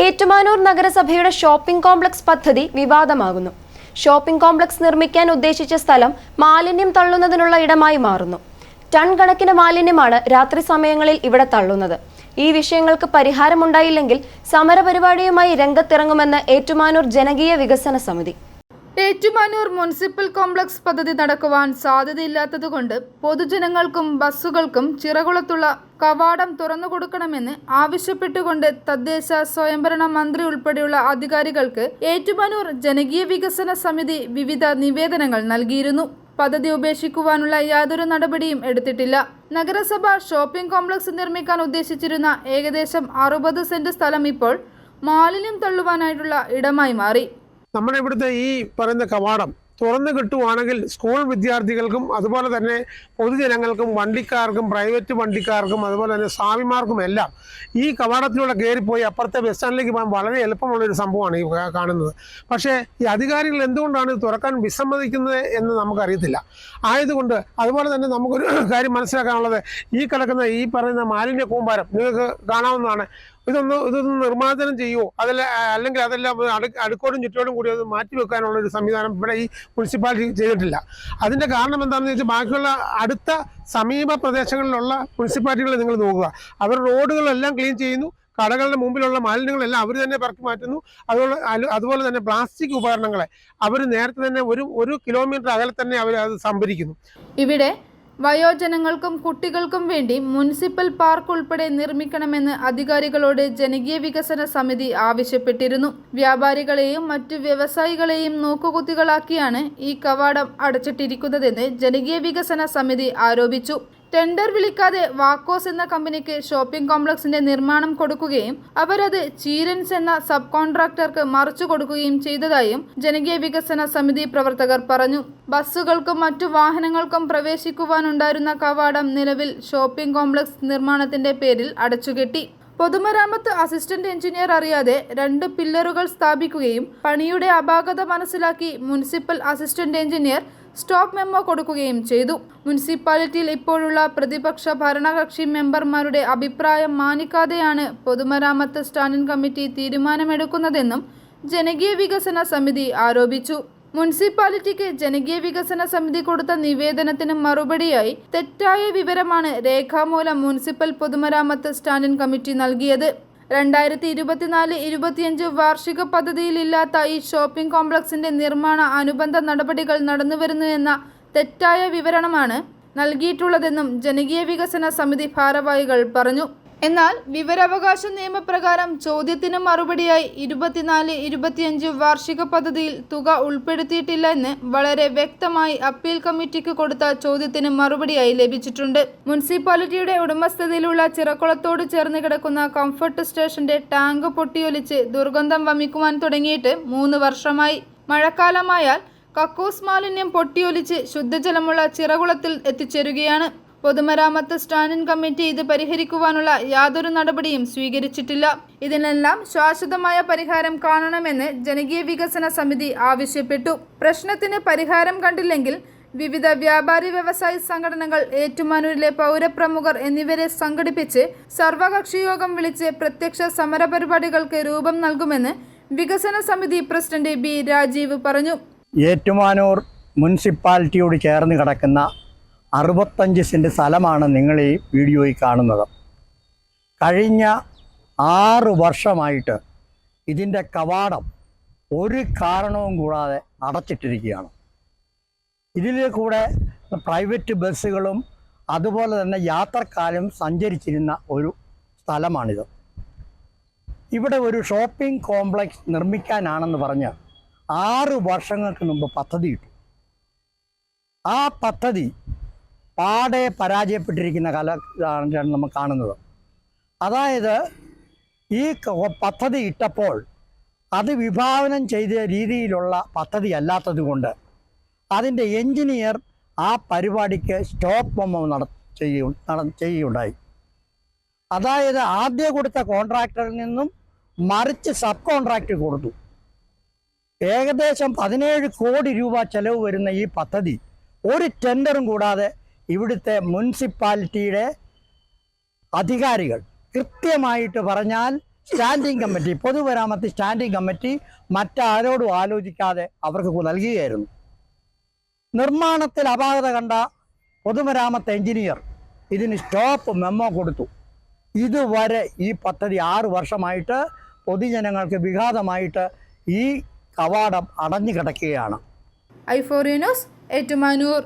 ഏറ്റുമാനൂർ നഗരസഭയുടെ shopping complex പദ്ധതി വിവാദമാകുന്നു. Shopping complex നിർമ്മിക്കാൻ ഉദ്ദേശിച്ച സ്ഥലം മാലിന്യം തള്ളുന്നതിനുള്ള ഇടമായി മാറുന്നു. ടൺ കണക്കിന് മാലിന്യമാണ് രാത്രി സമയങ്ങളിൽ ഇവിടെ തള്ളുന്നത്. ഈ വിഷയങ്ങൾക്ക് പരിഹാരമുണ്ടായില്ലെങ്കിൽ സമരപരിപാടിയുമായി രംഗത്തിറങ്ങുമെന്ന് ഏറ്റുമാനൂർ ജനകീയ വികസന സമിതി. ഏറ്റുമാനൂർ മുനിസിപ്പൽ കോംപ്ലക്സ് പദ്ധതി നടക്കുവാൻ സാധ്യതയില്ലാത്തതുകൊണ്ട് പൊതുജനങ്ങൾക്കും ബസ്സുകൾക്കും ചിറകുളത്തുള്ള കവാടം തുറന്നു കൊടുക്കണമെന്ന് ആവശ്യപ്പെട്ടുകൊണ്ട് തദ്ദേശ സ്വയംഭരണ മന്ത്രി ഉൾപ്പെടെയുള്ള അധികാരികൾക്ക് ഏറ്റുമാനൂർ ജനകീയ വികസന സമിതി വിവിധ നിവേദനങ്ങൾ നൽകിയിരുന്നു. പദ്ധതി ഉപേക്ഷിക്കുവാനുള്ള യാതൊരു നടപടിയും എടുത്തിട്ടില്ല. നഗരസഭ ഷോപ്പിംഗ് കോംപ്ലക്സ് നിർമ്മിക്കാൻ ഉദ്ദേശിച്ചിരുന്ന ഏകദേശം അറുപത് സെന്റ് സ്ഥലം ഇപ്പോൾ മാലിന്യം തള്ളുവാനായിട്ടുള്ള ഇടമായി മാറി. നമ്മുടെ ഇവിടുത്തെ ഈ പറയുന്ന കവാടം തുറന്നു കിട്ടുവാണെങ്കിൽ സ്കൂൾ വിദ്യാർത്ഥികൾക്കും അതുപോലെ തന്നെ പൊതുജനങ്ങൾക്കും വണ്ടിക്കാർക്കും പ്രൈവറ്റ് വണ്ടിക്കാർക്കും അതുപോലെ തന്നെ സ്വാമിമാർക്കും എല്ലാം ഈ കവാടത്തിലൂടെ കയറിപ്പോയി അപ്പുറത്തെ ബസ് സ്റ്റാൻഡിലേക്ക് പോകാൻ വളരെ എളുപ്പമുള്ള ഒരു സംഭവമാണ് ഈ കാണുന്നത്. പക്ഷേ ഈ അധികാരികൾ എന്തുകൊണ്ടാണ് ഇത് തുറക്കാൻ വിസമ്മതിക്കുന്നത് എന്ന് നമുക്കറിയത്തില്ല. ആയതുകൊണ്ട് അതുപോലെ തന്നെ നമുക്കൊരു കാര്യം മനസ്സിലാക്കാനുള്ളത് ഈ കിടക്കുന്ന ഈ പറയുന്ന മാലിന്യ കൂമ്പാരം നിങ്ങൾക്ക് കാണാവുന്നതാണ്. ഇതൊന്ന് ഇതൊന്ന് നിർമ്മാർജനം ചെയ്യുമോ അതല്ല അല്ലെങ്കിൽ അതെല്ലാം അടുക്കോടും ചുറ്റോടും കൂടി അത് മാറ്റി വെക്കാനുള്ള ഒരു സംവിധാനം ഇവിടെ ഈ മുനിസിപ്പാലിറ്റി ചെയ്തിട്ടില്ല. അതിന്റെ കാരണം എന്താണെന്ന് വെച്ചാൽ ബാക്കിയുള്ള അടുത്ത സമീപ പ്രദേശങ്ങളിലുള്ള മുനിസിപ്പാലിറ്റികൾ നിങ്ങൾ നോക്കുക. അവർ റോഡുകളെല്ലാം ക്ലീൻ ചെയ്യുന്നു. കടകളുടെ മുമ്പിലുള്ള മാലിന്യങ്ങളെല്ലാം അവർ തന്നെ പറക്കി മാറ്റുന്നു. അതുപോലെ അതുപോലെ തന്നെ പ്ലാസ്റ്റിക് ഉപകരണങ്ങളെ അവർ നേരത്തെ തന്നെ ഒരു ഒരു കിലോമീറ്റർ അകലെ തന്നെ അവർ അത് സംഭരിക്കുന്നു. ഇവിടെ വയോജനങ്ങൾക്കും കുട്ടികൾക്കും വേണ്ടി മുനിസിപ്പൽ പാർക്ക് ഉൾപ്പെടെ നിർമ്മിക്കണമെന്ന് അധികാരികളോട് ജനകീയ വികസന സമിതി ആവശ്യപ്പെട്ടിരുന്നു. വ്യാപാരികളെയും മറ്റു വ്യവസായികളെയും നോക്കുകുത്തികളാക്കിയാണ് ഈ കവാടം അടച്ചിട്ടിരിക്കുന്നതെന്ന് ജനകീയ വികസന സമിതി ആരോപിച്ചു. ടെൻഡർ വിളിക്കാതെ വാക്കോസ് എന്ന കമ്പനിക്ക് ഷോപ്പിംഗ് കോംപ്ലക്സിന്റെ നിർമ്മാണം കൊടുക്കുകയും അവരത് ചീരൻസ് എന്ന സബ് കോൺട്രാക്ടർക്ക് മറിച്ചു കൊടുക്കുകയും ചെയ്തതായും ജനകീയ വികസന സമിതി പ്രവർത്തകർ പറഞ്ഞു. ബസ്സുകൾക്കും മറ്റു വാഹനങ്ങൾക്കും പ്രവേശിക്കുവാനുണ്ടായിരുന്ന കവാടം നിലവിൽ ഷോപ്പിംഗ് കോംപ്ലക്സ് നിർമ്മാണത്തിന്റെ പേരിൽ അടച്ചുകെട്ടി. പൊതുമരാമത്ത് അസിസ്റ്റന്റ് എഞ്ചിനീയർ അറിയാതെ രണ്ട് പില്ലറുകൾ സ്ഥാപിക്കുകയും പണിയുടെ അപാകത മനസ്സിലാക്കി municipal assistant engineer stop memo കൊടുക്കുകയും ചെയ്തു. മുനിസിപ്പാലിറ്റിയിൽ ഇപ്പോഴുള്ള പ്രതിപക്ഷ ഭരണകക്ഷി മെമ്പർമാരുടെ അഭിപ്രായം മാനിക്കാതെയാണ് പൊതുമരാമത്ത് സ്റ്റാൻഡിംഗ് കമ്മിറ്റി തീരുമാനമെടുക്കുന്നതെന്നും ജനകീയ വികസന സമിതി ആരോപിച്ചു. മുനിസിപ്പാലിറ്റിക്ക് ജനകീയ വികസന സമിതി കൊടുത്ത നിവേദനത്തിന് മറുപടിയായി തെറ്റായ വിവരമാണ് രേഖാമൂലം മുനിസിപ്പൽ പൊതുമരാമത്ത് സ്റ്റാൻഡിംഗ് കമ്മിറ്റി നൽകിയത്. രണ്ടായിരത്തി ഇരുപത്തിനാല് ഇരുപത്തിയഞ്ച് വാർഷിക പദ്ധതിയിലില്ലാത്ത ഈ ഷോപ്പിംഗ് കോംപ്ലക്സിന്റെ നിർമ്മാണ അനുബന്ധ നടപടികൾ നടന്നുവരുന്നു എന്ന തെറ്റായ വിവരണമാണ് നൽകിയിട്ടുള്ളതെന്നും ജനകീയ വികസന സമിതി ഭാരവാഹികൾ പറഞ്ഞു. എന്നാൽ വിവരാവകാശ നിയമപ്രകാരം ചോദ്യത്തിന് മറുപടിയായി ഇരുപത്തിനാല് ഇരുപത്തിയഞ്ച് വാർഷിക പദ്ധതിയിൽ തുക ഉൾപ്പെടുത്തിയിട്ടില്ല എന്ന് വളരെ വ്യക്തമായി അപ്പീൽ കമ്മിറ്റിക്ക് കൊടുത്ത ചോദ്യത്തിന് മറുപടിയായി ലഭിച്ചിട്ടുണ്ട്. മുനിസിപ്പാലിറ്റിയുടെ ഉടമസ്ഥതയിലുള്ള ചിറക്കുളത്തോട് ചേർന്ന് കിടക്കുന്ന കംഫർട്ട് സ്റ്റേഷന്റെ ടാങ്ക് പൊട്ടിയൊലിച്ച് ദുർഗന്ധം വമിക്കുവാൻ തുടങ്ങിയിട്ട് മൂന്ന് വർഷമായി. മഴക്കാലമായാൽ കക്കൂസ് മാലിന്യം പൊട്ടിയൊലിച്ച് ശുദ്ധജലമുള്ള ചിറകുളത്തിൽ എത്തിച്ചേരുകയാണ്. പൊതുമരാമത്ത് സ്റ്റാൻഡിംഗ് കമ്മിറ്റി ഇത് പരിഹരിക്കുവാനുള്ള യാതൊരു നടപടിയും സ്വീകരിച്ചിട്ടില്ല. ഇതിനെല്ലാം ശാശ്വതമായ പരിഹാരം കാണണമെന്ന് ജനകീയ വികസന സമിതി ആവശ്യപ്പെട്ടു. പ്രശ്നത്തിന് പരിഹാരം കണ്ടില്ലെങ്കിൽ വിവിധ വ്യാപാരി വ്യവസായ സംഘടനകൾ ഏറ്റുമാനൂരിലെ പൗരപ്രമുഖർ എന്നിവരെ സംഘടിപ്പിച്ച് സർവകക്ഷിയോഗം വിളിച്ച് പ്രത്യക്ഷ സമരപരിപാടികൾക്ക് രൂപം നൽകുമെന്ന് വികസന സമിതി പ്രസിഡന്റ് ബി രാജീവ് പറഞ്ഞു. ഏറ്റുമാനൂർ മുനിസിപ്പാലിറ്റിയോട് ചേർന്ന് കിടക്കുന്ന അറുപത്തഞ്ച് സെന്റ് സ്ഥലമാണ് നിങ്ങൾ ഈ വീഡിയോയിൽ കാണുന്നത്. കഴിഞ്ഞ ആറ് വർഷമായിട്ട് ഇതിന്റെ കവാടം ഒരു കാരണവും കൂടാതെ അടച്ചിട്ടിരിക്കുകയാണ്. ഇതിൽ കൂടെ പ്രൈവറ്റ് ബസ്സുകളും അതുപോലെ തന്നെ യാത്രക്കാരും സഞ്ചരിച്ചിരുന്ന ഒരു സ്ഥലമാണിത്. ഇവിടെ ഒരു ഷോപ്പിംഗ് കോംപ്ലക്സ് നിർമ്മിക്കാനാണെന്ന് പറഞ്ഞ് ആറ് വർഷങ്ങൾക്ക് മുമ്പ് പദ്ധതി ഇട്ടു. ആ പദ്ധതി പാടെ പരാജയപ്പെട്ടിരിക്കുന്ന കല ഇതാണ് നമ്മൾ കാണുന്നത്. അതായത് ഈ പദ്ധതി ഇട്ടപ്പോൾ അത് വിഭാവനം ചെയ്ത രീതിയിലുള്ള പദ്ധതി അല്ലാത്തത് കൊണ്ട് അതിന്റെ എൻജിനീയർ ആ പരിപാടിക്ക് സ്റ്റോപ്പ് ബൊമ്മ നട ചെയ്യുകയുണ്ടായി. അതായത് ആദ്യം കൊടുത്ത കോൺട്രാക്ടറിൽ നിന്നും മറിച്ച് സബ് കോൺട്രാക്ട് കൊടുത്തു. ഏകദേശം പതിനേഴ് കോടി രൂപ ചെലവ് വരുന്ന ഈ പദ്ധതി ഒരു ടെൻഡറും കൂടാതെ ഇവിടുത്തെ മുനിസിപ്പാലിറ്റിയുടെ അധികാരികൾ കൃത്യമായിട്ട് പറഞ്ഞാൽ സ്റ്റാൻഡിംഗ് കമ്മിറ്റി പൊതുമരാമത്ത് സ്റ്റാൻഡിംഗ് കമ്മിറ്റി മറ്റാരോടും ആലോചിക്കാതെ അവർക്ക് നൽകുകയായിരുന്നു. നിർമ്മാണത്തിൽ അപാകത കണ്ട പൊതുമരാമത്ത് എഞ്ചിനീയർ ഇതിന് സ്റ്റോപ്പ് മെമ്മോ കൊടുത്തു. ഇതുവരെ ഈ പദ്ധതി ആറു വർഷമായിട്ട് പൊതുജനങ്ങൾക്ക് വിഘാതമായിട്ട് ഈ കവാടം അടഞ്ഞു കിടക്കുകയാണ്. ഐഫോറിയനോസ് ഏറ്റുമാനൂർ.